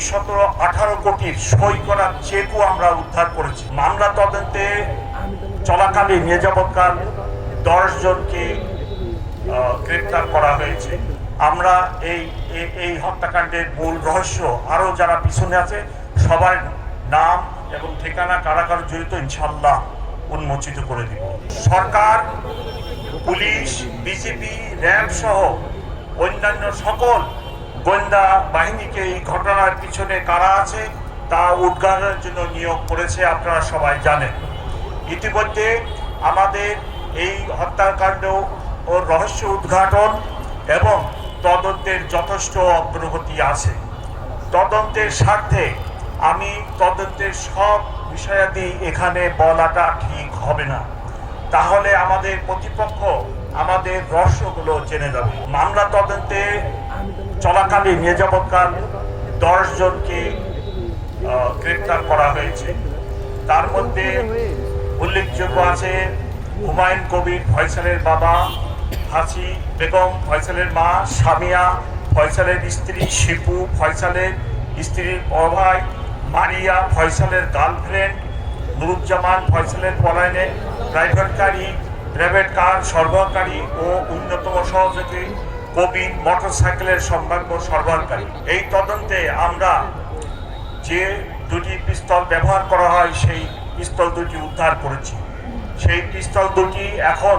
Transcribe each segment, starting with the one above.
দুইশত আঠারো কোটির সই করা চেকও আমরা উদ্ধার করেছি। মামলা তদন্তে চলাকালীন যাবৎকাল দশ জনকে গ্রেপ্তার করা হয়েছে। আমরা এই, এই- হত্যাকাণ্ডের মূল রহস্য আরও যারা পিছনে আছে, সবার নাম এবং ঠিকানা কারা কারা জড়িত ইনশাল্লাহ উন্মোচিত করে দিব। সরকার, পুলিশ, বিজেপি, র্যাব সহ অন্যান্য সকল গোয়েন্দা বাহিনীকে এই ঘটনার পিছনে কারা আছে, তা উদ্ঘাটনের জন্য নিয়োগ করেছে আপনারা সবাই জানেন। ইতিমধ্যে আমাদের এই হত্যাকাণ্ড ও রহস্য উদ্ঘাটন এবং তদন্তের যথেষ্ট অগ্রগতি আছে। তদন্তের স্বার্থে আমি তদন্তের সব বিষয়াদি এখানে বলাটা ঠিক হবে না। তাহলে আমাদের প্রতিপক্ষ আমাদের রহস্যগুলো জেনে যাবে। মামলা তদন্তে চলাকালীন দশ জনকে গ্রেপ্তার করা হয়েছে। তার মধ্যে উল্লেখযোগ্য আছে হুমায়ুন কবির ফয়সালের বাবা, হাসি বেগম ফয়সালের মা, সামিয়া ফয়সালের স্ত্রী, শিপু ফয়সালের স্ত্রীর অভাই মারিয়া ফয়সালের গার্লফ্রেন্ড, নুরুজ্জামান ফয়সালের পলায়নে গাড়ি প্রাইভেট কার সরবরাহকারী ও অন্যতম সহযোগী কবির মোটরসাইকেলের সম্ভাব্য সরবরাহকারী। এই তদন্তে আমরা যে দুটি পিস্তল ব্যবহার করা হয়, সেই পিস্তল দুটি উদ্ধার করেছি। সেই পিস্তল দুটি এখন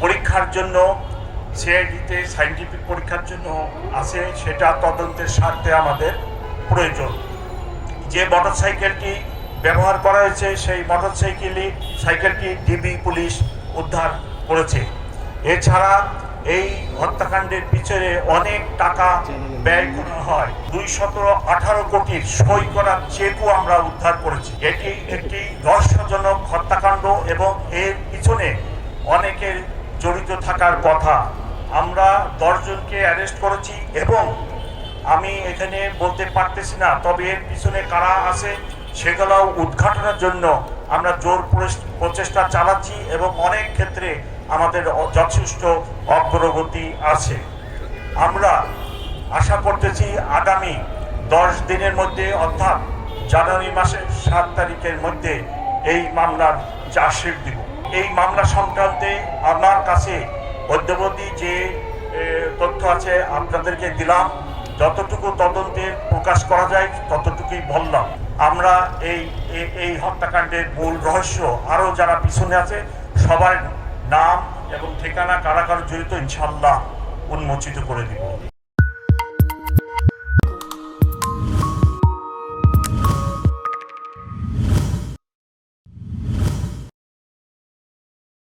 পরীক্ষার জন্য, সিআইডিতে সাইন্টিফিক পরীক্ষার জন্য আছে। সেটা তদন্তের স্বার্থে আমাদের প্রয়োজন। যে মোটরসাইকেলটি ব্যবহার করা হয়েছে, সেই মোটরসাইকেলই সাইকেলটি ডিবি পুলিশ উদ্ধার করেছে। এছাড়া এই হত্যাকাণ্ডের পিছনে অনেক টাকা ব্যয় করা হয়। দুই সতেরো আঠারো কোটির সই করা চেকও আমরা উদ্ধার করেছি। এটি একটি রহস্যজনক হত্যাকাণ্ড এবং এর পিছনে অনেকের জড়িত থাকার কথা। আমরা দশজনকে অ্যারেস্ট করেছি এবং আমি এখানে বলতে পারতেছি না, তবে এর পিছনে কারা আছে সেগুলো উদ্ঘাটনের জন্য আমরা জোর প্রচেষ্টা চালাচ্ছি এবং অনেক ক্ষেত্রে আমাদের যথেষ্ট অগ্রগতি আছে। আমরা আশা করতেছি আগামী দশ দিনের মধ্যে, অর্থাৎ জানুয়ারি মাসের সাত তারিখের মধ্যে এই মামলার চার্জশিট দিব। এই মামলা সংক্রান্তে আমার কাছে অদ্যবধি যে তথ্য আছে আপনাদেরকে দিলাম। যতটুকু তদন্তে প্রকাশ করা যায়, ততটুকুই বললাম। আমরা এই- এই হত্যাকাণ্ডের মূল রহস্য আরও যারা পিছনে আছে, সবার নাম এবং ঠিকানা কারা কারা জড়িত ইনশাল্লাহ উন্মোচিত করে দিব।